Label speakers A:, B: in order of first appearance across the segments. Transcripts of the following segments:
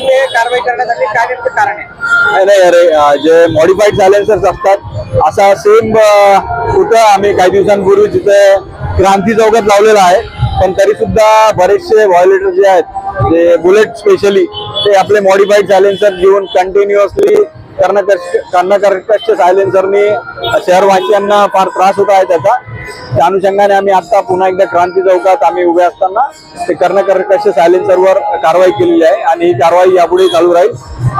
A: Sir कारवाई करण्यासाठी काय नेमकं कारण आहे?
B: नाही नाही अरे जे मॉडिफाईड सायलेन्सर्स असतात असा सेम कुठं आम्ही काही दिवसांपूर्वी तिथे क्रांती चौकात लावलेला आहे पण तरी सुद्धा बरेचसे व्हायोलेटर जे आहेत जे बुलेट स्पेशली ते आपले मॉडिफाईड सायलेन्सर घेऊन कंटिन्युअसली कर्णकर्कश सायलेन्सरनी शहरवासियांना फार त्रास होत आहे त्याचा. त्या अनुषंगाने आम्ही आता पुन्हा एकदा क्रांती चौकात आम्ही उभे असताना ते कर्णकर्कश सायलेन्सरवर कारवाई केलेली आहे आणि ही कारवाई यापुढे चालू राहील.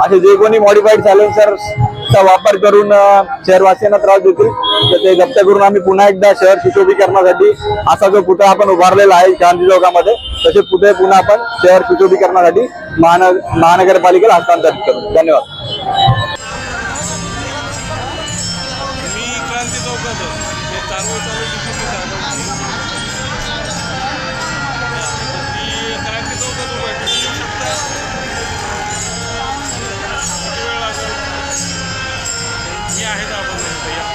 B: असे जे कोणी मॉडिफाईड सायलेन्सरचा वापर करून शहरवासियांना त्रास देतील तर ते जप्त करून आम्ही पुन्हा एकदा शहर सुशोभीकरणासाठी असा जो पुतळा आपण उभारलेला आहे क्रांती चौकामध्ये तसे पुतळे पुन्हा आपण शहर सुशोभीकरणासाठी महानगर महानगरपालिकेला हस्तांतरित करू. धन्यवाद.
C: होतो हे चालू चालू डिसिप्लिन चालू मी काय ते येऊ शकता किती वेळ लागेल हे आहेत आपण या